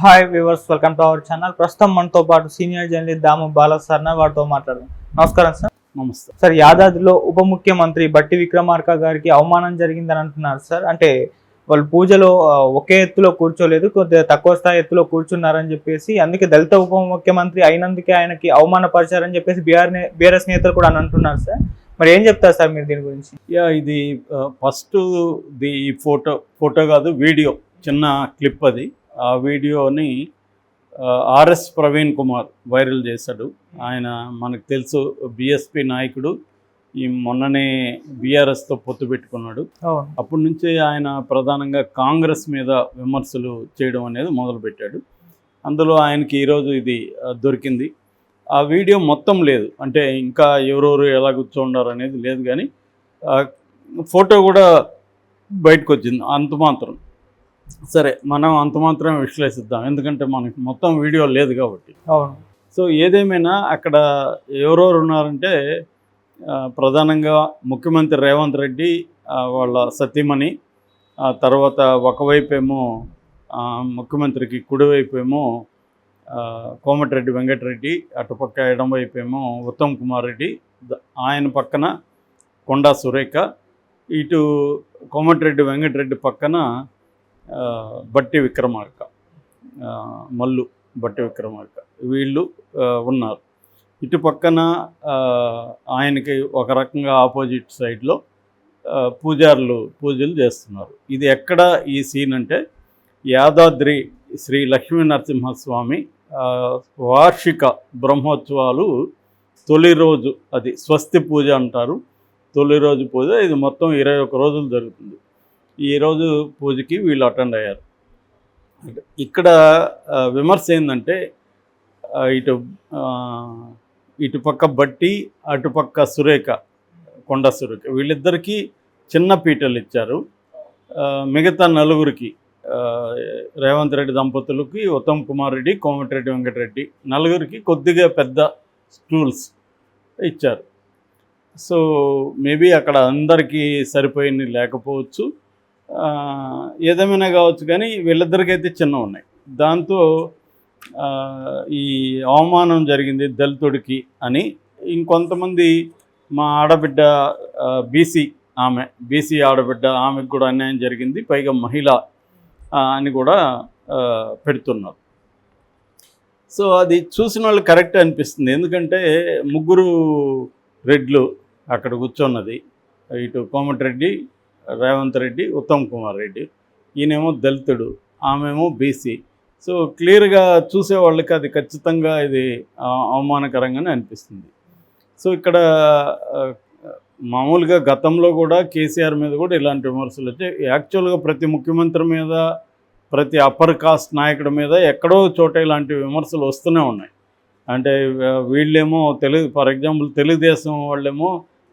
Hi viewers welcome to our channel ప్రస్తుతం మనతో పాటు senior journalist Damu Bala sir వారితో మాట్లాడదాం. నమస్కారం సార్ నమస్తే. సార్ యాదాద్రిలో ఉప ముఖ్యమంత్రి బట్టి విక్రమార్క గారికి అవమానం జరిగిందని అంటున్నారు సార్ అంటే వాళ్ళు పూజలో ఒకే ఎత్తులో కూర్చోలేదు కొద్దిగా తక్కువ స్థాయి ఎత్తులో కూర్చున్నారని చెప్పేసి అందుకే దళిత ఉప ముఖ్యమంత్రి అయినందుకే ఆయనకి అవమానపరిచారని చెప్పేసి బీఆర్ బీఆర్ఎస్ నేతలు కూడా అని అంటున్నారు సార్ మరి ఏం చెప్తారు సార్ మీరు దీని గురించి? యా ఇది ఫస్ట్ ది ఫోటో ఫోటో కాదు వీడియో చిన్న క్లిప్ అది. ఆ వీడియోని ఆర్ఎస్ ప్రవీణ్ కుమార్ వైరల్ చేశాడు. ఆయన మనకు తెలుసు బిఎస్పి నాయకుడు. ఈ మొన్ననే బీఆర్ఎస్తో పొత్తు పెట్టుకున్నాడు. అప్పటి నుంచి ఆయన ప్రధానంగా కాంగ్రెస్ మీద విమర్శలు చేయడం అనేది మొదలుపెట్టాడు. అందులో ఆయనకి ఈరోజు ఇది దొరికింది. ఆ వీడియో మొత్తం లేదు. అంటే ఇంకా ఎవరెవరు ఎలా కూర్చోండారు అనేది లేదు కానీ ఫోటో కూడా బయటకు వచ్చింది అంత మాత్రం. సరే మనం అంత మాత్రం విశ్లేషిద్దాం. ఎందుకంటే మనకి మొత్తం వీడియో లేదు కాబట్టి. అవును. సో ఏదేమైనా అక్కడ ఎవరెవరు ఉన్నారంటే ప్రధానంగా ముఖ్యమంత్రి రేవంత్ రెడ్డి వాళ్ళ సతీమణి ఆ తర్వాత ఒకవైపు ఏమో ఆ, ముఖ్యమంత్రికి కుడివైపు ఏమో ఆ, కోమటిరెడ్డి వెంకటరెడ్డి అటుపక్క ఎడమవైపు ఏమో ఉత్తమ్ కుమార్ రెడ్డి ఆయన పక్కన కొండా సురేఖ ఇటు కోమటిరెడ్డి వెంకటరెడ్డి పక్కన బట్టి విక్రమార్క మల్లు బట్టి విక్రమార్క. వీళ్ళు ఉన్నారు. ఇటు పక్కన ఆయనకి ఒక రకంగా ఆపోజిట్ సైడ్లో పూజారులు పూజలు చేస్తున్నారు. ఇది ఎక్కడ ఈ సీన్ అంటే యాదాద్రి శ్రీ లక్ష్మీ నరసింహస్వామి వార్షిక బ్రహ్మోత్సవాలు తొలి రోజు అది స్వస్తి పూజ అంటారు. తొలి రోజు పూజ ఇది మొత్తం ఇరవై ఒక్క రోజులు జరుగుతుంది. ఈ రోజు పూజకి వీళ్ళు అటెండ్ అయ్యారు. ఇక్కడ విమర్శ ఏంటంటే ఇటు ఇటుపక్క బట్టి అటుపక్క సురేఖ కొండ సురేఖ. వీళ్ళిద్దరికీ చిన్న పీటలు ఇచ్చారు. మిగతా నలుగురికి రేవంత్ రెడ్డి దంపతులకి ఉత్తమ్ కుమార్ రెడ్డి కోమటిరెడ్డి వెంకటరెడ్డి నలుగురికి కొద్దిగా పెద్ద స్టూల్స్ ఇచ్చారు. సో మేబీ అక్కడ అందరికీ సరిపోయింది లేకపోవచ్చు. ఏదేమైనా కావచ్చు కానీ వీళ్ళిద్దరికైతే చిన్న ఉన్నాయి. దాంతో ఈ అవమానం జరిగింది దళితుడికి అని ఇంకొంతమంది మా ఆడబిడ్డ బీసీ ఆమె బీసీ ఆడబిడ్డ ఆమెకు కూడా అన్యాయం జరిగింది. పైగా మహిళ అని కూడా పెడుతున్నారు. సో అది చూసిన వాళ్ళు కరెక్ట్ అనిపిస్తుంది. ఎందుకంటే ముగ్గురు రెడ్లు అక్కడ కూర్చున్నది. ఇటు కోమటిరెడ్డి రేవంత్ రెడ్డి ఉత్తమ్ కుమార్ రెడ్డి. ఈయనేమో దళితుడు ఆమెమో బీసీ. సో క్లియర్గా చూసే వాళ్ళకి అది ఖచ్చితంగా ఇది అవమానకరంగానే అనిపిస్తుంది. సో ఇక్కడ మామూలుగా గతంలో కూడా కేసీఆర్ మీద కూడా ఇలాంటి విమర్శలు వచ్చాయి యాక్చువల్గా ప్రతి ముఖ్యమంత్రి మీద ప్రతి అప్పర్ కాస్ట్ నాయకుడి మీద ఎక్కడో చోట ఇలాంటి విమర్శలు వస్తూనే ఉన్నాయి. అంటే వీళ్ళేమో తెలుగు ఫర్ ఎగ్జాంపుల్ తెలుగుదేశం వాళ్ళేమో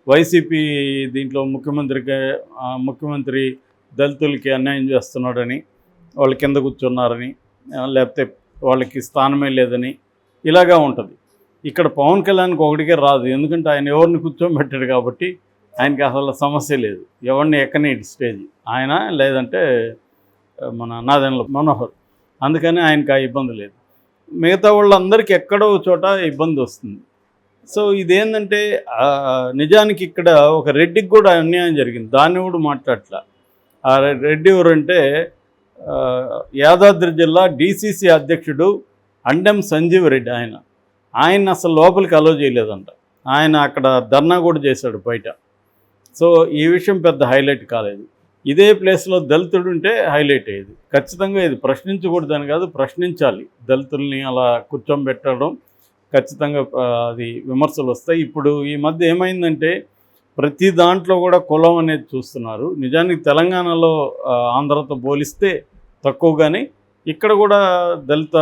వైసీపీ దీంట్లో ముఖ్యమంత్రికి ముఖ్యమంత్రి దళితులకి అన్యాయం చేస్తున్నాడని వాళ్ళ కింద కూర్చున్నారని లేకపోతే వాళ్ళకి స్థానమే లేదని ఇలాగా ఉంటుంది. ఇక్కడ పవన్ కళ్యాణ్కి ఒకటికే రాదు. ఎందుకంటే ఆయన ఎవరిని కూర్చోబెట్టాడు కాబట్టి ఆయనకి అసలు సమస్య లేదు. ఎవరిని ఎక్కని స్టేజ్. ఆయన లేదంటే మన నాదెండ్ల మనోహర్. అందుకని ఆయనకి ఆ ఇబ్బంది లేదు. మిగతా వాళ్ళందరికీ ఎక్కడో చోట ఇబ్బంది వస్తుంది. సో ఇదేంటంటే నిజానికి ఇక్కడ ఒక రెడ్డికి కూడా అన్యాయం జరిగింది. దాన్ని కూడా మాట్లాడట్లా. ఆ రెడ్డి ఎవరంటే యాదాద్రి జిల్లా డీసీసీ అధ్యక్షుడు అండెం సంజీవ్ రెడ్డి ఆయన. ఆయన అసలు లోపలికి అలో చేయలేదంట. ఆయన అక్కడ ధర్నా కూడా చేశాడు బయట. సో ఈ విషయం పెద్ద హైలైట్ కాలేదు. ఇదే ప్లేస్లో దళితుడు ఉంటే హైలైట్ అయ్యేది. ఖచ్చితంగా ఇది ప్రశ్నించకూడదని కాదు ప్రశ్నించాలి. దళితుల్ని అలా కూర్చోబెట్టడం ఖచ్చితంగా అది విమర్శలు వస్తాయి. ఇప్పుడు ఈ మధ్య ఏమైందంటే ప్రతి దాంట్లో కూడా కులం అనేది చూస్తున్నారు. నిజానికి తెలంగాణలో ఆంధ్రతో పోలిస్తే తక్కువ కానీ ఇక్కడ కూడా దళిత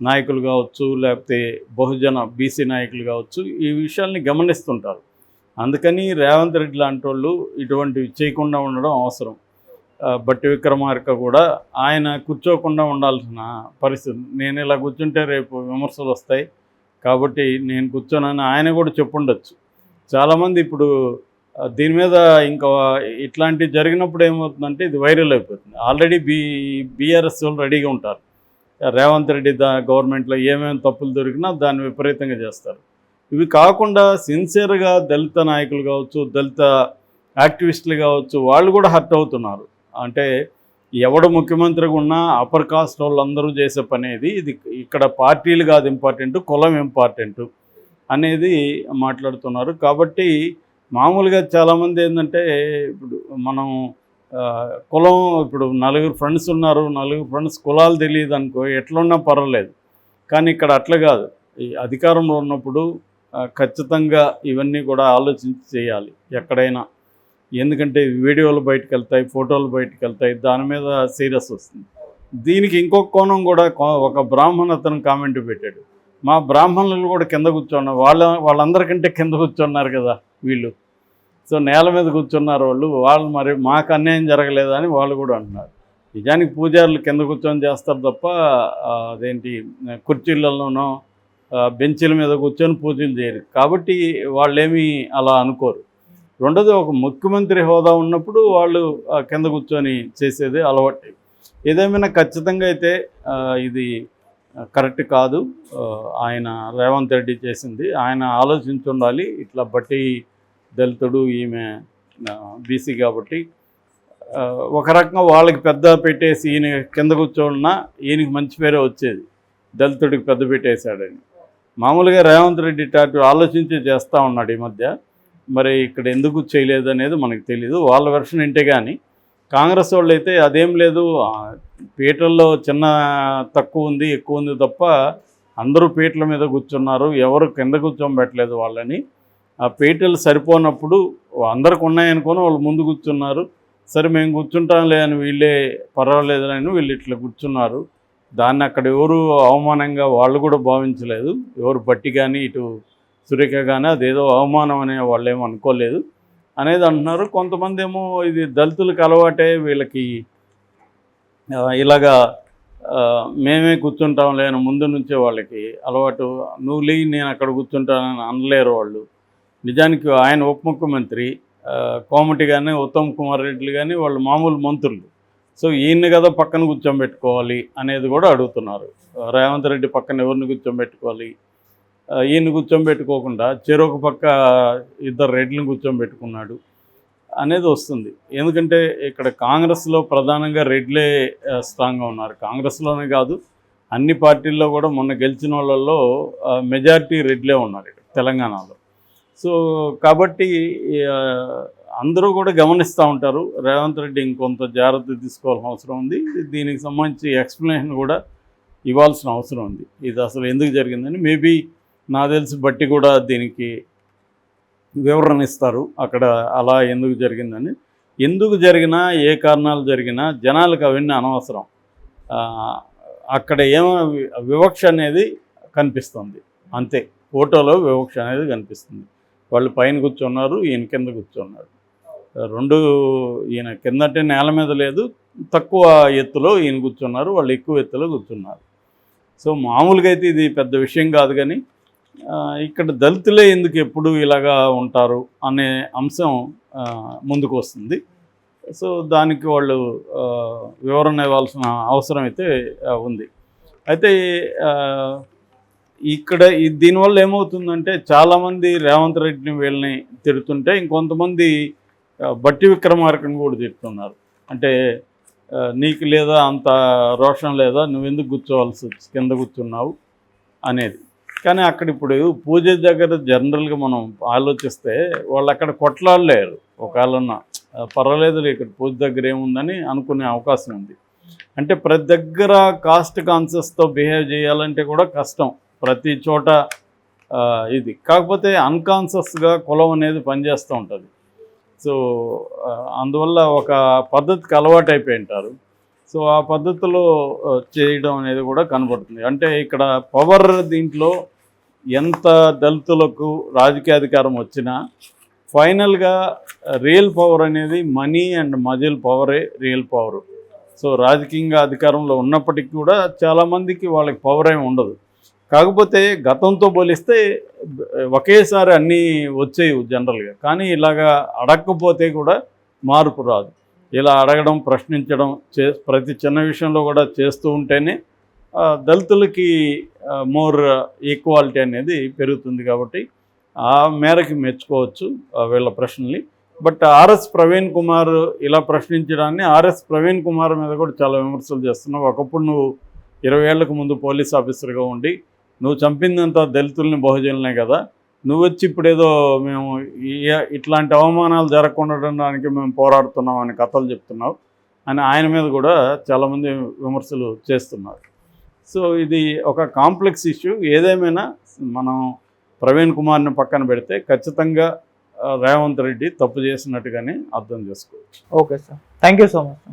నాయకులు కావచ్చు లేకపోతే బహుజన బీసీ నాయకులు కావచ్చు ఈ విషయాల్ని గమనిస్తుంటారు. అందుకని రేవంత్ రెడ్డి లాంటి వాళ్ళు ఇటువంటివి చేయకుండా ఉండడం అవసరం. బట్టి విక్రమార్క కూడా ఆయన కూర్చోకుండా ఉండాల్సిన పరిస్థితి. నేను ఇలా కూర్చుంటే రేపు విమర్శలు వస్తాయి. కాబట్టి నేను కూర్చోనని ఆయన కూడా చెప్పుండొచ్చు. చాలామంది ఇప్పుడు దీని మీద ఇంకా ఇట్లాంటి జరిగినప్పుడు ఏమవుతుందంటే ఇది వైరల్ అయిపోతుంది. ఆల్రెడీ బీ బీఆర్ఎస్ వాళ్ళు రెడీగా ఉంటారు. రేవంత్ రెడ్డి దా గవర్నమెంట్లో ఏమేమి తప్పులు దొరికినా దాన్ని విపరీతంగా చేస్తారు. ఇవి కాకుండా సిన్సియర్గా దళిత నాయకులు కావచ్చు దళిత యాక్టివిస్టులు కావచ్చు వాళ్ళు కూడా హర్ట్ అవుతున్నారు. అంటే ఎవడు ముఖ్యమంత్రిగా ఉన్నా అప్పర్ కాస్ట్ వాళ్ళందరూ చేసే పనేది ఇది ఇక్కడ పార్టీలు కాదు ఇంపార్టెంట్ కులం ఇంపార్టెంట్ అనేది మాట్లాడుతున్నారు. కాబట్టి మామూలుగా చాలామంది ఏంటంటే ఇప్పుడు మనం కులం ఇప్పుడు నలుగురు ఫ్రెండ్స్ ఉన్నారు నలుగురు ఫ్రెండ్స్ కులాలు తెలియదు అనుకో ఎట్లున్నా పర్వాలేదు. కానీ ఇక్కడ అట్లా కాదు. ఈ అధికారంలో ఉన్నప్పుడు ఖచ్చితంగా ఇవన్నీ కూడా ఆలోచించి చేయాలి ఎక్కడైనా. ఎందుకంటే వీడియోలు బయటకు వెళ్తాయి ఫోటోలు బయటకు వెళ్తాయి దాని మీద సీరియస్ వస్తుంది. దీనికి ఇంకొక కోణం కూడా ఒక బ్రాహ్మణ అతను కామెంట్ పెట్టాడు. మా బ్రాహ్మణులు కూడా కింద కూర్చున్నారు వాళ్ళ వాళ్ళందరికంటే కింద కూర్చున్నారు కదా వీళ్ళు. సో నేల మీద కూర్చున్నారు వాళ్ళు వాళ్ళు మరి మాకు అన్యాయం జరగలేదని వాళ్ళు కూడా అంటున్నారు. నిజానికి పూజారులు కింద కూర్చొని చేస్తారు తప్ప అదేంటి కుర్చీలలోనో బెంచీల మీద కూర్చొని పూజలు చేయరు. కాబట్టి వాళ్ళేమీ అలా అనుకోరు. రెండోది ఒక ముఖ్యమంత్రి హోదా ఉన్నప్పుడు వాళ్ళు కింద కూర్చొని చేసేది అలవాటు. ఏదేమైనా ఖచ్చితంగా అయితే ఇది కరెక్ట్ కాదు. ఆయన రేవంత్ రెడ్డి చేసింది. ఆయన ఆలోచించి ఉండాలి. ఇట్లా బట్టి దళితుడు ఈమె బీసీ కాబట్టి. ఒక రకంగా వాళ్ళకి పెద్ద పెట్టేసి ఈయన కింద కూర్చోన్నా ఈయనకి మంచి పేరే వచ్చేది. దళితుడికి పెద్ద పెట్టేశాడని. మామూలుగా రేవంత్ రెడ్డి టాటు ఆలోచించి చేస్తూ ఉన్నాడు ఈ మధ్య. మరి ఇక్కడ ఎందుకు చేయలేదు అనేది మనకు తెలియదు వాళ్ళ వెర్షన్ ఇంటే కానీ కాంగ్రెస్ వాళ్ళు అయితే అదేం లేదు పీటల్లో చిన్న తక్కువ ఉంది ఎక్కువ ఉంది తప్ప అందరూ పీటల మీద కూర్చున్నారు ఎవరు కింద కూర్చోబెట్టలేదు వాళ్ళని. ఆ పీటలు సరిపోనప్పుడు అందరికి ఉన్నాయనుకొని వాళ్ళు ముందు కూర్చున్నారు. సరే మేము కూర్చుంటాంలే అని వీళ్ళే పర్వాలేదు అని వీళ్ళు ఇట్లా కూర్చున్నారు. దాన్ని అక్కడ ఎవరు అవమానంగా వాళ్ళు కూడా భావించలేదు. ఎవరు బట్టి కానీ ఇటు సురేఖ కానీ అదేదో అవమానం అనే వాళ్ళు ఏమో అనుకోలేదు. అనేది అంటున్నారు. కొంతమంది ఏమో ఇది దళితులకు అలవాటే వీళ్ళకి ఇలాగా మేమే కూర్చుంటాం లేని ముందు నుంచే వాళ్ళకి అలవాటు. నువ్వు లీ నేను అక్కడ కూర్చుంటానని అనలేరు వాళ్ళు. నిజానికి ఆయన ఉప ముఖ్యమంత్రి కోమటి కానీ ఉత్తమ్ కుమార్ రెడ్డి కానీ వాళ్ళు మామూలు మంత్రులు. సో ఈయన్ని కదా పక్కన కూర్చోబెట్టుకోవాలి అనేది కూడా అడుగుతున్నారు. రేవంత్ రెడ్డి పక్కన ఎవరిని కూర్చోబెట్టుకోవాలి? ఈయన కూర్చోబెట్టుకోకుండా చెరొక పక్క ఇద్దరు రెడ్లను కూర్చోబెట్టుకున్నాడు అనేది వస్తుంది. ఎందుకంటే ఇక్కడ కాంగ్రెస్లో ప్రధానంగా రెడ్లే స్ట్రాంగ్గా ఉన్నారు. కాంగ్రెస్లోనే కాదు అన్ని పార్టీల్లో కూడా మొన్న గెలిచిన వాళ్ళల్లో మెజారిటీ రెడ్లే ఉన్నారు ఇక్కడ తెలంగాణలో. సో కాబట్టి అందరూ కూడా గమనిస్తూ ఉంటారు. రేవంత్ రెడ్డి ఇంకొంత జాగ్రత్త తీసుకోవాల్సిన అవసరం ఉంది. దీనికి సంబంధించి ఎక్స్ప్లెనేషన్ కూడా ఇవ్వాల్సిన అవసరం ఉంది. ఇది అసలు ఎందుకు జరిగిందని మేబీ నా తెలిసి బట్టి కూడా దీనికి వివరణ ఇస్తారు. అక్కడ అలా ఎందుకు జరిగిందని. ఎందుకు జరిగినా ఏ కారణాలు జరిగినా జనాలకు అవన్నీ అనవసరం. అక్కడ ఏమో వివక్ష అనేది కనిపిస్తుంది. అంతే. ఫోటోలో వివక్ష అనేది కనిపిస్తుంది. వాళ్ళు పైన కూర్చున్నారు ఈయన కింద కూర్చున్నారు రెండు ఈయన కిందంటే నేల మీద లేదు. తక్కువ ఎత్తులో ఈయన కూర్చున్నారు. వాళ్ళు ఎక్కువ ఎత్తులో కూర్చున్నారు. సో మామూలుగా అయితే ఇది పెద్ద విషయం కాదు కానీ ఇక్కడ దళితులే ఎందుకు ఎప్పుడు ఇలాగా ఉంటారు అనే అంశం ముందుకు వస్తుంది. సో దానికి వాళ్ళు వివరణ ఇవ్వాల్సిన అవసరం అయితే ఉంది. అయితే ఇక్కడ దీనివల్ల ఏమవుతుందంటే చాలామంది రేవంత్ రెడ్డిని వీళ్ళని తిడుతుంటే ఇంకొంతమంది బట్టి విక్రమార్కని కూడా తిడుతున్నారు. అంటే నీకు లేదా అంత రోషం లేదా నువ్వెందుకు కూర్చోవాల్సి వచ్చి కింద కూర్చున్నావు అనేది. కానీ అక్కడ ఇప్పుడు పూజ దగ్గర జనరల్గా మనం ఆలోచిస్తే వాళ్ళు అక్కడ కొట్లాడలేరు. ఒకవేళ పర్వాలేదు ఇక్కడ పూజ దగ్గర ఏముందని అనుకునే అవకాశం ఉంది. అంటే ప్రతి దగ్గర కాస్ట్ కాన్షియస్తో బిహేవ్ చేయాలంటే కూడా కష్టం. ప్రతి చోట ఇది. కాకపోతే అన్కాన్షియస్గా కులం అనేది పనిచేస్తూ ఉంటుంది. సో అందువల్ల ఒక పద్ధతికి అలవాటు అయిపోయి ఉంటారు. సో ఆ పద్ధతిలో చేయడం అనేది కూడా కనబడుతుంది. అంటే ఇక్కడ పవర్ దీంట్లో ఎంత దళితులకు రాజకీయ అధికారం వచ్చినా ఫైనల్గా రియల్ పవర్ అనేది మనీ అండ్ మజిల్ పవరే రియల్ పవర్. సో రాజకీయంగా అధికారంలో ఉన్నప్పటికీ కూడా చాలామందికి వాళ్ళకి పవర్ ఏమి ఉండదు. కాకపోతే గతంతో పోలిస్తే ఒకేసారి అన్నీ వచ్చేవి జనరల్గా కానీ ఇలాగా అడగకపోతే కూడా మార్పు రాదు. ఇలా అడగడం ప్రశ్నించడం చే ప్రతి చిన్న విషయంలో కూడా చేస్తూ ఉంటేనే దళితులకి మోర్ ఈక్వాలిటీ అనేది పెరుగుతుంది కాబట్టి ఆ మేరకు మెచ్చుకోవచ్చు వీళ్ళ ప్రశ్నల్ని. బట్ ఆర్ఎస్ ప్రవీణ్ కుమార్ ఇలా ప్రశ్నించడాన్ని ఆర్ఎస్ ప్రవీణ్ కుమార్ మీద కూడా చాలా విమర్శలు చేస్తున్నావు. ఒకప్పుడు నువ్వు ఇరవై ఏళ్ళకు ముందు పోలీస్ ఆఫీసర్గా ఉండి నువ్వు చంపిందంతా దళితుల్ని బహుజనులే కదా. నువ్వు వచ్చి ఇప్పుడేదో మేము ఈ- ఇట్లాంటి అవమానాలు జరగకుండా ఉండడానికి మేము పోరాడుతున్నాం అని కథలు చెప్తున్నావు. అని ఆయన మీద కూడా చాలామంది విమర్శలు చేస్తున్నారు. సో ఇది ఒక కాంప్లెక్స్ ఇష్యూ. ఏదేమైనా మనం ప్రవీణ్ కుమార్ని పక్కన పెడితే ఖచ్చితంగా రేవంత్ రెడ్డి తప్పు చేసినట్టుగానే అర్థం చేసుకోవచ్చు. Okay sir. Thank you so much